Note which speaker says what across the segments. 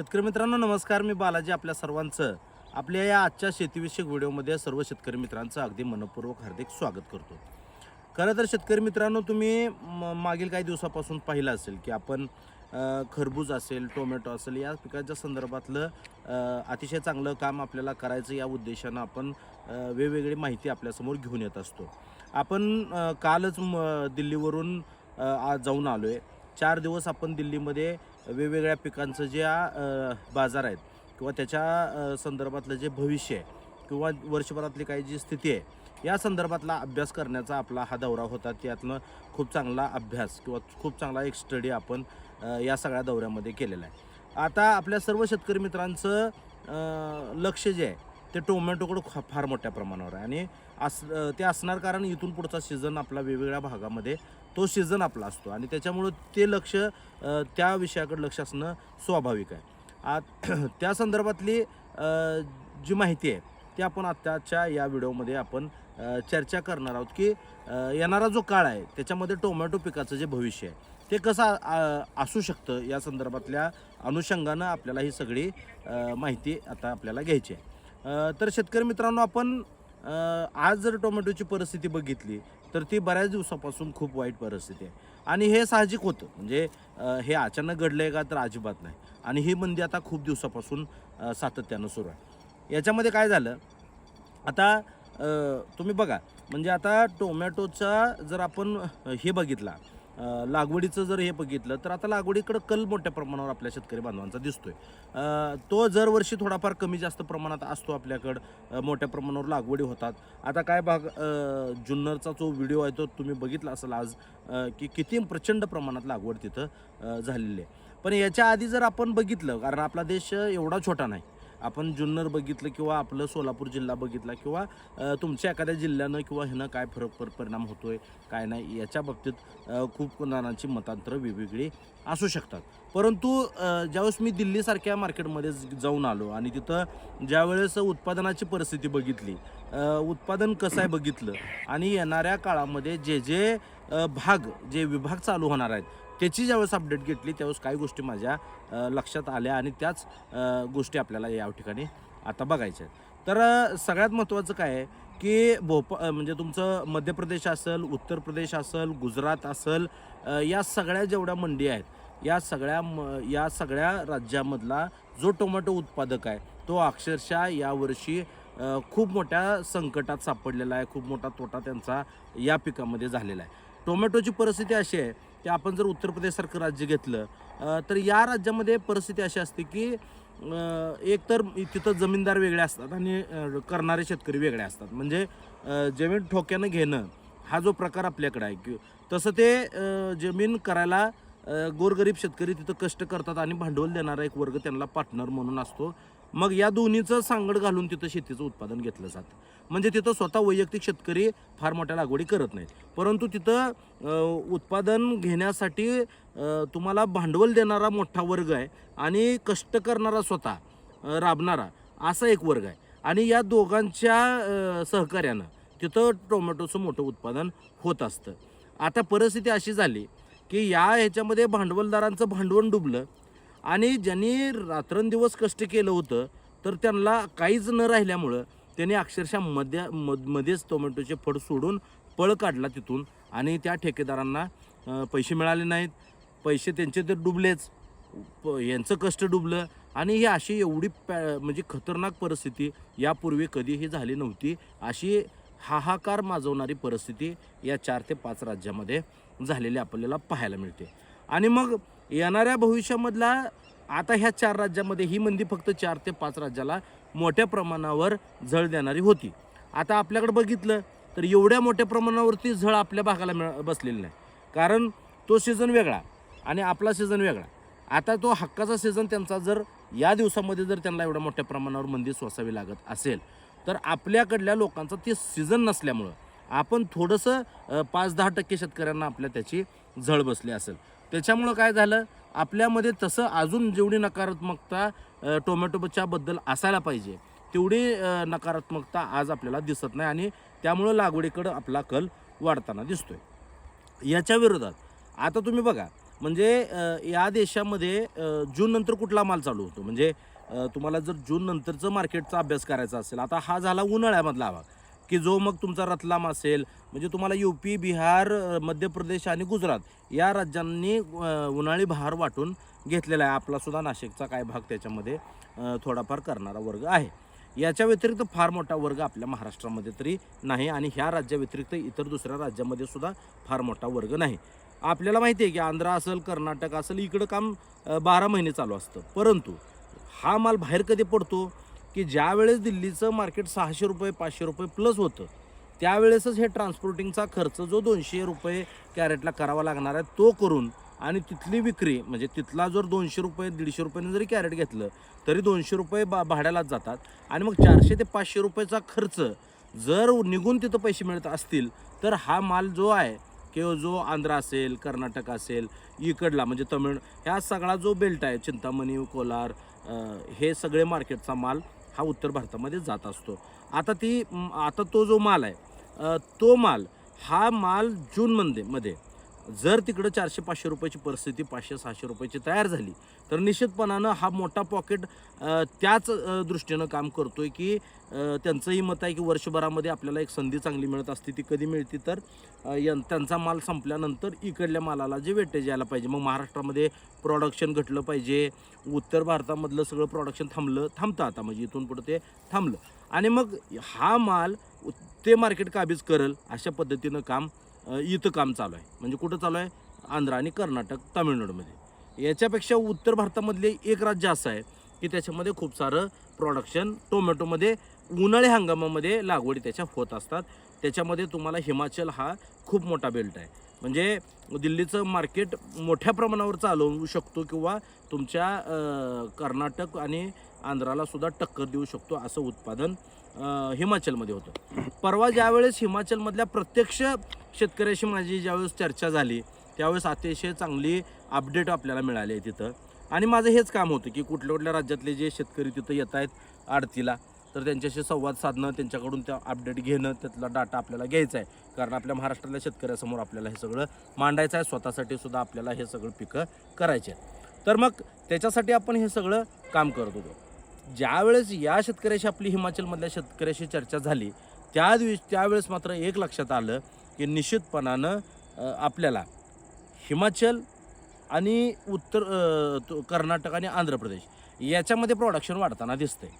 Speaker 1: शेतकरी मित्रांनो नमस्कार. मी बालाजी आपल्या सर्वांचं. आपल्या या आजच्या शेतीविषयक व्हिडिओमध्ये सर्व शेतकरी मित्रांचं अगदी मनपूर्वक हार्दिक स्वागत करतो. खरं तर शेतकरी मित्रांनो तुम्ही म- मागील काही दिवसापासून पाहिलं असेल की आपण खरबूज असेल टोमॅटो असेल या पिकाच्या संदर्भातलं अतिशय चांगलं काम आपल्याला करायचं या उद्देशानं आपण वेगवेगळी माहिती आपल्यासमोर घेऊन येत असतो. आपण कालच म- दिल्लीवरून जाऊन आलो आहे चार दिवस आपण दिल्लीमध्ये वेगवेगळ्या पिकांचं ज्या बाजार आहेत किंवा त्याच्या संदर्भातलं जे भविष्य आहे किंवा वर्षभरातली काही जी स्थिती आहे या संदर्भातला अभ्यास करण्याचा आपला हा दौरा होता. त्यातनं खूप चांगला अभ्यास किंवा खूप चांगला एक स्टडी आपण या सगळ्या दौऱ्यामध्ये केलेला आहे. आता आपल्या सर्व शेतकरी मित्रांचं लक्ष जे आहे ते टोमॅटोकडं ख फार मोठ्या प्रमाणावर आहे. आणि अस ते असणार कारण इथून पुढचा सीझन आपला वेगवेगळ्या भागामध्ये तो सीझन आपला असतो. आणि त्याच्यामुळं ते लक्ष त्या विषयाकडे लक्ष असणं स्वाभाविक आहे. आत त्या संदर्भातली जी माहिती आहे ती आपण आत्ताच्या या व्हिडिओमध्ये आपण चर्चा करणार आहोत की येणारा जो काळ आहे त्याच्यामध्ये टोमॅटो पिकाचं जे भविष्य आहे ते कसं असू शकतं या संदर्भातल्या अनुषंगानं आपल्याला ही सगळी माहिती आता आपल्याला घ्यायची आहे. तर शेतकरी मित्रांनो आपण आज जर टोमॅटोची परिस्थिती बघितली तर ती बऱ्याच दिवसापासून खूप वाईट परिस्थिती आहे. आणि हे साहजिक होतं. म्हणजे हे अचानक घडलं आहे का तर अजिबात नाही. आणि ही मंदी आता खूप दिवसापासून सातत्यानं सुरू आहे. याच्यामध्ये काय झालं? आता तुम्ही बघा. म्हणजे आता टोमॅटोचा जर आपण हे बघितला लागवडीचं जर हे बघितलं तर आता लागवडीकडं कल मोठ्या प्रमाणावर आपल्या शेतकरी बांधवांचा दिसतोय. अ, तो दरवर्षी थोडाफार कमी जास्त प्रमाणात असतो आपल्याकडं मोठ्या प्रमाणावर लागवडी होतात. आता काय भाग जुन्नरचा जो व्हिडिओ आहे तो तुम्ही बघितला असाल आज की किती प्रचंड प्रमाणात लागवड तिथं झालेली आहे. पण याच्या आधी जर आपण बघितलं कारण आपला देश एवढा छोटा नाही आपण जुन्नर बघितलं किंवा आपलं सोलापूर जिल्हा बघितला किंवा तुमच्या एखाद्या जिल्ह्यानं किंवा ह्यानं काय फरक पर परिणाम होतो आहे काय नाही याच्या बाबतीत खूप जणांची मतांतरं वेगवेगळी असू शकतात. परंतु ज्यावेळेस मी दिल्लीसारख्या मार्केटमध्ये जाऊन आलो आणि तिथं ज्यावेळेस उत्पादनाची परिस्थिती बघितली उत्पादन कसं आहे बघितलं आणि येणाऱ्या काळामध्ये जे जे भाग जे विभाग चालू होणार आहेत त्याची ज्यावेळेस अपडेट घेतली त्यावेळेस काही गोष्टी माझ्या लक्षात आल्या आणि त्याच गोष्टी आपल्याला या ठिकाणी आता बघायच्या आहेत. तर सगळ्यात महत्त्वाचं काय आहे की भोपा म्हणजे तुमचं मध्य प्रदेश असेल उत्तर प्रदेश असेल गुजरात असेल या सगळ्या जेवढ्या मंडी आहेत या सगळ्या म या सगळ्या राज्यामधला जो टोमॅटो उत्पादक आहे तो अक्षरशः यावर्षी खूप मोठ्या संकटात सापडलेला आहे खूप मोठा तोटा त्यांचा या पिकामध्ये झालेला आहे. टोमॅटोची परिस्थिती अशी आहे की आपण जर उत्तर प्रदेशसारखं राज्य घेतलं तर या राज्यामध्ये परिस्थिती अशी असते की एक तर तिथं जमीनदार वेगळे असतात आणि करणारे शेतकरी वेगळे असतात. म्हणजे जमीन ठोक्यानं घेणं हा जो प्रकार आपल्याकडे आहे. की तसं ते जमीन करायला गोरगरीब शेतकरी तिथं कष्ट करतात आणि भांडवल देणारा एक वर्ग त्यांना पार्टनर म्हणून असतो. मग या दोन्हीचं सांगड घालून तिथं शेतीचं उत्पादन घेतलं जातं. म्हणजे तिथं स्वतः वैयक्तिक शेतकरी फार मोठ्या लागवडी करत नाहीत. परंतु तिथं उत्पादन घेण्यासाठी तुम्हाला भांडवल देणारा मोठा वर्ग आहे आणि कष्ट करणारा स्वतः राबणारा असा एक वर्ग आहे. आणि या दोघांच्या सहकार्यानं तिथं टोमॅटोचं मोठं उत्पादन होत असतं. आता परिस्थिती अशी झाली की या ह्याच्यामध्ये भांडवलदारांचं भांडवल डुबलं. आणि ज्यांनी रात्रंदिवस कष्ट केलं होतं तर त्यांना काहीच न राहिल्यामुळं त्यांनी अक्षरशः मध्या मध मध्येच टोमॅटोचे फड सोडून पळ काढला तिथून. आणि त्या ठेकेदारांना पैसे मिळाले नाहीत. पैसे त्यांचे तर डुबलेच. प यांचं कष्ट डुबलं. आणि ही अशी एवढी पॅ म्हणजे खतरनाक परिस्थिती यापूर्वी कधीही झाली नव्हती. अशी हाहाकार माजवणारी परिस्थिती या चार ते पाच राज्यामध्ये झालेली आपल्याला पाहायला मिळते. आणि मग येणाऱ्या भविष्यामधला आता ह्या चार राज्यामध्ये ही मंदी फक्त चार ते पाच राज्याला मोठ्या प्रमाणावर झळ देणारी होती. आता आपल्याकडे बघितलं तर एवढ्या मोठ्या प्रमाणावरती झळ आपल्या भागाला मिळ बसलेली नाही. कारण तो सीझन वेगळा आणि आपला सीझन वेगळा. आता तो हक्काचा सीझन त्यांचा जर या दिवसामध्ये जर त्यांना एवढ्या मोठ्या प्रमाणावर मंदी सोसावी लागत असेल तर आपल्याकडल्या लोकांचा ते सीझन नसल्यामुळं आपण थोडंसं पाच दहा टक्के शेतकऱ्यांना आपल्या त्याची झळ बसली असेल. त्याच्यामुळं काय झालं? आपल्यामध्ये तसं अजून जेवढी नकारात्मकता टोमॅटोच्याबद्दल टोमॅटोच्या बद्दल असायला पाहिजे तेवढी नकारात्मकता आज आपल्याला दिसत नाही आणि त्यामुळं लागवडीकडं आपला कल वाढताना दिसतोय. याच्या विरोधात आता तुम्ही बघा म्हणजे या देशामध्ये जूननंतर कुठला माल चालू होतो? म्हणजे तुम्हाला जर जून नंतरचं मार्केटचा अभ्यास करायचा असेल आता हा झाला उन्हाळ्यामधला भाग. की जो मग तुमचा रतलाम असेल म्हणजे तुम्हाला यू पी बिहार मध्य प्रदेश आणि गुजरात या राज्यांनी उन्हाळी बहार वाटून घेतलेला आहे. आपलासुद्धा नाशिकचा काय भाग त्याच्यामध्ये थोडाफार करणारा वर्ग आहे. याच्या व्यतिरिक्त फार मोठा वर्ग आपल्या महाराष्ट्रामध्ये तरी नाही आणि ह्या राज्याव्यतिरिक्त इतर दुसऱ्या राज्यामध्ये सुद्धा फार मोठा वर्ग नाही. आपल्याला माहिती आहे की आंध्र असेल कर्नाटक असेल इकडं काम बारा महिने चालू असतं. परंतु हा माल बाहेर कधी पडतो? की ज्यावेळेस दिल्लीचं मार्केट सहाशे रुपये पाचशे रुपये प्लस होतं त्यावेळेसच हे ट्रान्सपोर्टिंगचा खर्च जो दोनशे रुपये कॅरेटला करावा लागणार आहे तो करून आणि तिथली विक्री म्हणजे तिथला जर दोनशे रुपये दीडशे रुपयाने जरी कॅरेट घेतलं तरी दोनशे रुपये बा भाड्यालाच जातात. आणि मग चारशे ते पाचशे रुपयाचा खर्च जर निघून तिथं पैसे मिळत असतील तर हा माल जो आहे किंवा जो आंध्र असेल कर्नाटक असेल इकडला म्हणजे तमिळ ह्या सगळा जो बेल्ट आहे चिंतामणी कोलार हे सगळे मार्केटचा माल हा उत्तर भारतामध्ये जात असतो. आता ती आता तो जो माल आहे तो माल हा माल जूनमध्ये मध्ये जर तिकडं चारशे पाचशे रुपयाची परिस्थिती पाचशे सहाशे रुपयाची तयार झाली तर निश्चितपणानं हा मोठा पॉकेट त्याच दृष्टीनं काम करतोय की त्यांचंही मत आहे की वर्षभरामध्ये आपल्याला एक संधी चांगली मिळत असते ती कधी मिळते तर त्यांचा माल संपल्यानंतर इकडल्या मालाला जे वेटेज यायला पाहिजे. मग महाराष्ट्रामध्ये प्रॉडक्शन घटलं पाहिजे उत्तर भारतामधलं सगळं प्रॉडक्शन थांबलं थांबतं आता म्हणजे इथून पुढं ते थांबलं. आणि मग हा माल ते मार्केट काबीज करल अशा पद्धतीनं काम इथं काम चालू आहे. म्हणजे कुठं चालू आहे? आंध्र आणि कर्नाटक तामिळनाडूमध्ये. याच्यापेक्षा उत्तर भारतामधले एक राज्य असं आहे की त्याच्यामध्ये खूप सारं प्रोडक्शन टोमॅटोमध्ये उन्हाळी हंगामामध्ये लागवडी त्याच्या होत असतात. त्याच्यामध्ये तुम्हाला हिमाचल हा खूप मोठा बेल्ट आहे. म्हणजे दिल्लीचं मार्केट मोठ्या प्रमाणावर चालवू शकतो किंवा तुमच्या कर्नाटक आणि आंध्रालासुद्धा टक्कर देऊ शकतो असं उत्पादन हिमाचलमध्ये होतो. परवा ज्यावेळेस हिमाचलमधल्या प्रत्यक्ष शेतकऱ्याशी माझी ज्यावेळेस चर्चा झाली त्यावेळेस अतिशय चांगली अपडेट आपल्याला मिळाली आहे तिथं. आणि माझं हेच काम होतं की कुठल्या कुठल्या राज्यातले जे शेतकरी तिथं येत आहेत आडतीला तर त्यांच्याशी संवाद साधणं त्यांच्याकडून त्या अपडेट घेणं त्यातला डाटा आपल्याला घ्यायचा आहे. कारण आपल्या महाराष्ट्रातल्या शेतकऱ्यासमोर आपल्याला हे सगळं मांडायचं आहे. स्वतःसाठी सुद्धा आपल्याला हे सगळं पिकं करायचे आहेत. तर मग त्याच्यासाठी आपण हे सगळं काम करत होतो. ज्यावेळेस या शेतकऱ्याशी आपली हिमाचलमधल्या शेतकऱ्याशी चर्चा झाली त्या दिवशी त्यावेळेस मात्र एक लक्षात आलं की निश्चितपणानं आपल्याला हिमाचल आणि उत्तर कर्नाटक आणि आंध्र प्रदेश याच्यामध्ये प्रोडक्शन वाढताना दिसतंय.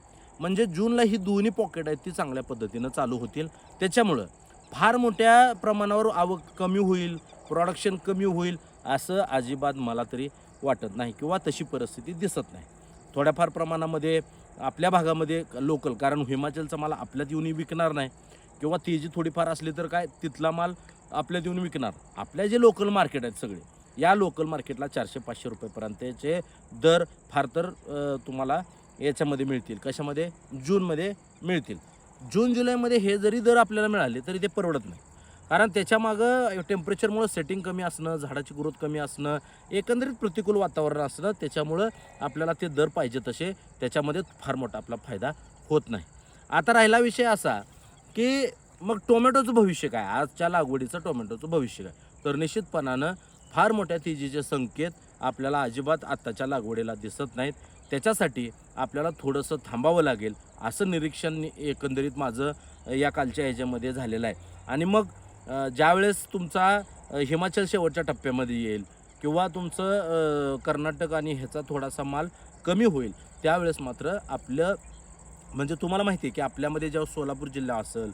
Speaker 1: म्हणजे जूनला ही दोन्ही पॉकेट आहेत ती चांगल्या पद्धतीनं चालू होतील. त्याच्यामुळं फार मोठ्या प्रमाणावर आवक कमी होईल प्रोडक्शन कमी होईल असं अजिबात मला तरी वाटत नाही किंवा तशी परिस्थिती दिसत नाही. थोड्याफार प्रमाणामध्ये आपल्या भागामध्ये लोकल कारण हिमाचलचा माल आपल्यात येऊन विकणार नाही. किंवा ती जी थोडीफार असली तर काय तिथला माल आपल्यात येऊन विकणार. आपल्या जे लोकल मार्केट आहेत सगळे या लोकल मार्केटला चारशे पाचशे रुपयेपर्यंतचे दर फार तर तुम्हाला याच्यामध्ये मिळतील. कशामध्ये? जूनमध्ये मिळतील. जून जुलैमध्ये हे जरी दर आपल्याला मिळाले तरी ते परवडत नाही. कारण त्याच्यामागं टेम्परेचरमुळं सेटिंग कमी असणं झाडाची ग्रोथ कमी असणं एकंदरीत प्रतिकूल वातावरण असणं त्याच्यामुळं आपल्याला ते दर पाहिजे तसे त्याच्यामध्ये फार मोठा आपला फायदा होत नाही. आता राहिला विषय असा की मग टोमॅटोचं भविष्य काय? आजच्या लागवडीचं टोमॅटोचं भविष्य काय? तर निश्चितपणानं फार मोठ्या तेजीचे संकेत आपल्याला अजिबात आत्ताच्या लागवडीला दिसत नाहीत. त्याच्यासाठी आपल्याला थोडंसं थांबावं लागेल असं निरीक्षण एकंदरीत माझं या कालच्या ह्याच्यामध्ये झालेलं आहे. आणि मग ज्यावेळेस तुमचा हिमाचल शेवटच्या टप्प्यामध्ये येईल किंवा तुमचं कर्नाटक आणि ह्याचा थोडासा माल कमी होईल त्यावेळेस मात्र आपलं म्हणजे तुम्हाला माहिती आहे की आपल्यामध्ये जेव्हा सोलापूर जिल्हा असेल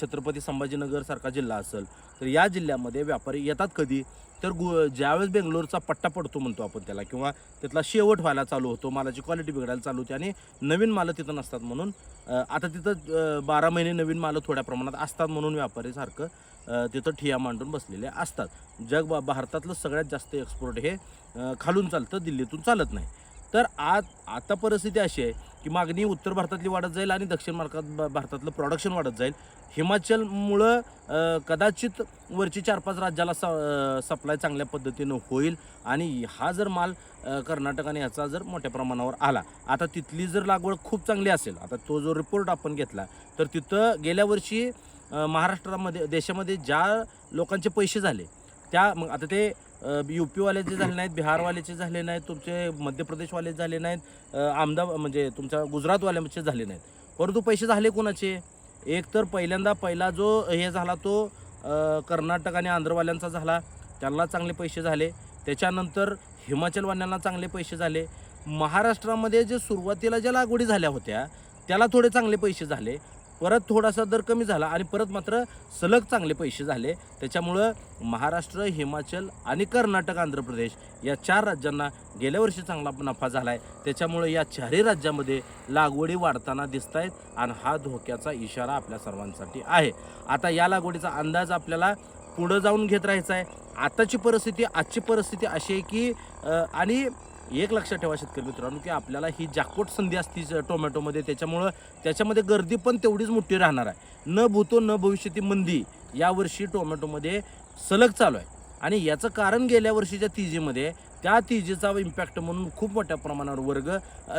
Speaker 1: छत्रपती संभाजीनगरसारखा जिल्हा असेल तर या जिल्ह्यामध्ये व्यापारी येतात कधी? तर गु ज्यावेळेस बेंगलोरचा पट्टा पडतो म्हणतो आपण त्याला किंवा तिथला शेवट व्हायला चालू होतो मालाची क्वालिटी बिघडायला चालू होते आणि नवीन मालं तिथं नसतात म्हणून आता तिथं बारा महिने नवीन मालं थोड्या प्रमाणात असतात म्हणून व्यापारी सारखं तिथं ठिया मांडून बसलेले असतात. जग भारतातलं सगळ्यात जास्त एक्सपोर्ट हे खालून चालतं दिल्लीतून चालत नाही. तर आज आता परिस्थिती अशी आहे की मागणी उत्तर भारतातली वाढत जाईल आणि दक्षिण भारतात भारतातलं प्रोडक्शन वाढत जाईल. हिमाचलमुळं कदाचित वरची चार पाच राज्याला स सप्लाय चांगल्या पद्धतीनं होईल आणि हा जर माल कर्नाटकाने ह्याचा जर मोठ्या प्रमाणावर आला आता तिथली जर लागवड खूप चांगली असेल आता तो जो रिपोर्ट आपण घेतला तर तिथं गेल्या वर्षी महाराष्ट्रामध्ये देशामध्ये ज्या लोकांचे पैसे झाले त्या मग आता ते यू पीवाल्याचे झाले नाहीत बिहारवाल्याचे झाले नाहीत तुमचे मध्य प्रदेशवाले झाले नाहीत अहमदाबाद म्हणजे तुमच्या गुजरातवाल्याचे झाले नाहीत. परंतु पैसे झाले कोणाचे? एक तर पहिल्यांदा पहिला जो हे झाला तो कर्नाटक आणि आंध्रवाल्यांचा झाला. त्यांना चांगले पैसे झाले. त्याच्यानंतर हिमाचलवाल्यांना चांगले पैसे झाले. महाराष्ट्रामध्ये जे सुरुवातीला ज्या लागवडी झाल्या होत्या त्याला थोडे चांगले पैसे झाले. परत थोडासा दर कमी झाला आणि परत मात्र सलग चांगले पैसे झाले. त्याच्यामुळं महाराष्ट्र हिमाचल आणि कर्नाटक आंध्र प्रदेश या चार राज्यांना गेल्या वर्षी चांगला नफा झाला आहे त्याच्यामुळं या चारही राज्यामध्ये लागवडी वाढताना दिसत आहेत आणि हा धोक्याचा इशारा आपल्या सर्वांसाठी आहे. आता या लागवडीचा अंदाज आपल्याला पुढं जाऊन घेत राहायचा आहे आताची परिस्थिती आजची परिस्थिती अशी आहे की आणि एक लक्षात ठेवा शेतकरी मित्रांनो की आपल्याला ही जाकोट संधी असती टोमॅटोमध्ये. त्याच्यामुळं त्याच्यामध्ये गर्दी पण तेवढीच मोठी राहणार आहे. न भूतो न भविष्यती मंदी यावर्षी टोमॅटोमध्ये सलग चालू आहे. आणि याचं कारण गेल्या वर्षीच्या तिजीमध्ये त्या तिजीचा इम्पॅक्ट म्हणून खूप मोठ्या प्रमाणावर वर्ग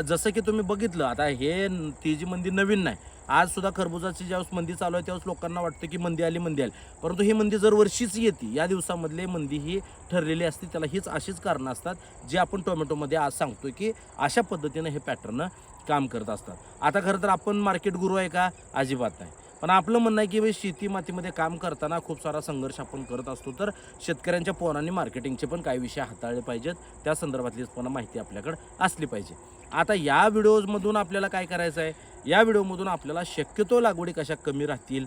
Speaker 1: जसं की तुम्ही बघितलं आता हे तिजीमध्ये नवीन नाही. आज सुद्धा खरबुजाची ज्यावेळेस मंदी चालू आहे त्यावेळेस लोकांना वाटतं की मंदी आली मंदी आली. परंतु ही मंदी जर वर्षीच येते या दिवसामधले मंदी ही ठरलेली असते त्याला हीच अशीच कारणं असतात जे आपण टोमॅटोमध्ये आज सांगतोय की अशा पद्धतीनं हे पॅटर्न काम करत असतात. आता खरं तर आपण मार्केट गुरु आहे का? अजिबात नाही. पण आपलं म्हणणं आहे की भाई शेती मातीमध्ये काम करताना खूप सारा संघर्ष आपण करत असतो तर शेतकऱ्यांच्या पोरांनी मार्केटिंगचे पण काही विषय हाताळले पाहिजेत. त्या संदर्भातली पण माहिती आपल्याकडे असली पाहिजे. आता या व्हिडिओजमधून आपल्याला काय करायचं आहे या व्हिडिओमधून आपल्याला शक्यतो लागवडी कशा कमी राहतील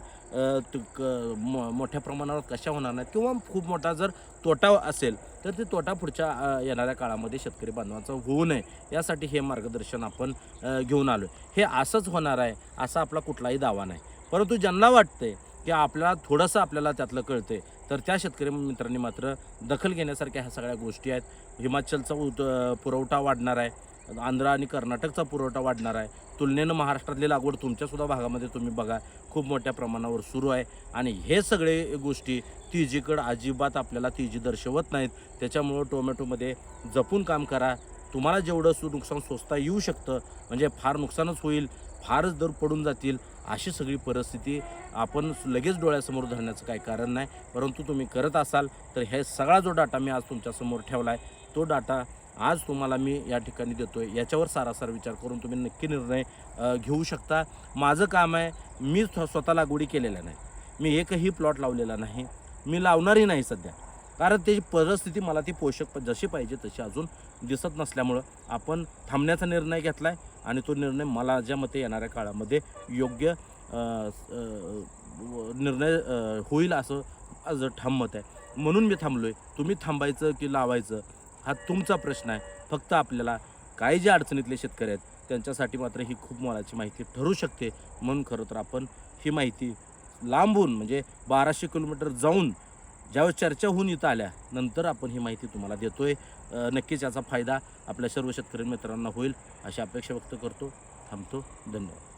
Speaker 1: क- मोठ्या प्रमाणावर कशा होणार नाहीत किंवा खूप मोठा जर तोटा असेल तर ते तोटा पुढच्या येणाऱ्या काळामध्ये शेतकरी बांधवांचा होऊ नये. यासाठी हे मार्गदर्शन आपण घेऊन आलो हे असंच होणार आहे असा आपला कुठलाही दावा नाही. परंतु ज्यांना वाटते की आपल्याला थोडंसं आपल्याला त्यातलं कळतंय तर त्या शेतकरी मित्रांनी मात्र दखल घेण्यासारख्या ह्या सगळ्या गोष्टी आहेत. हिमाचलचा उत पुरवठा वाढणार आहे. आंध्र आणि कर्नाटकचा पुरवठा वाढणार आहे. तुलनेनं महाराष्ट्रातली लागवड तुमच्यासुद्धा भागामध्ये तुम्ही बघा. खूप मोठ्या प्रमाणावर सुरू आहे. आणि हे सगळे गोष्टी तिजीकडं अजिबात आपल्याला तिजी दर्शवत नाहीत. त्याच्यामुळं टोमॅटोमध्ये जपून काम करा. तुम्हाला जेवढं सु नुकसान सोचता येऊ शकतं म्हणजे फार नुकसानच होईल फारच दर पडून जातील अशी सगळी परिस्थिती आपण लगेच डोळ्यासमोर धरण्याचं काही कारण नाही. परंतु तुम्ही करत असाल तर हे सगळा जो डाटा मी आज तुमच्यासमोर ठेवला आहे तो डाटा आज तुम्हाला मी या ठिकाणी देतो आहे याच्यावर सारासार विचार करून तुम्ही नक्की निर्णय घेऊ शकता. माझं काम आहे मी स्वतः लागवडी केलेल्या नाही. मी एकही प्लॉट लावलेला नाही. मी लावणारही नाही सध्या. कारण त्याची परिस्थिती मला ती पोषक जशी पाहिजे तशी अजून दिसत नसल्यामुळं आपण थांबण्याचा निर्णय घेतला आहे आणि तो निर्णय मला ज्या मते येणाऱ्या काळामध्ये योग्य निर्णय होईल असं माझं ठाम मत आहे. म्हणून मी थांबलो आहे तुम्ही थांबायचं की लावायचं? हा तुमचा प्रश्न आहे. फक्त आपल्याला काही जे अडचणीतले शेतकरी आहेत त्यांच्यासाठी मात्र ही खूप मोलाची माहिती ठरू शकते. म्हणून खरं तर आपण ही माहिती लांबून म्हणजे बाराशे किलोमीटर जाऊन ज्यावेळेस चर्चा होऊन इथं आल्या नंतर आपण ही माहिती तुम्हाला देतो आहे नक्कीच याचा फायदा आपल्या सर्व शेतकरी मित्रांना होईल अशी अपेक्षा व्यक्त करतो. थांबतो. धन्यवाद.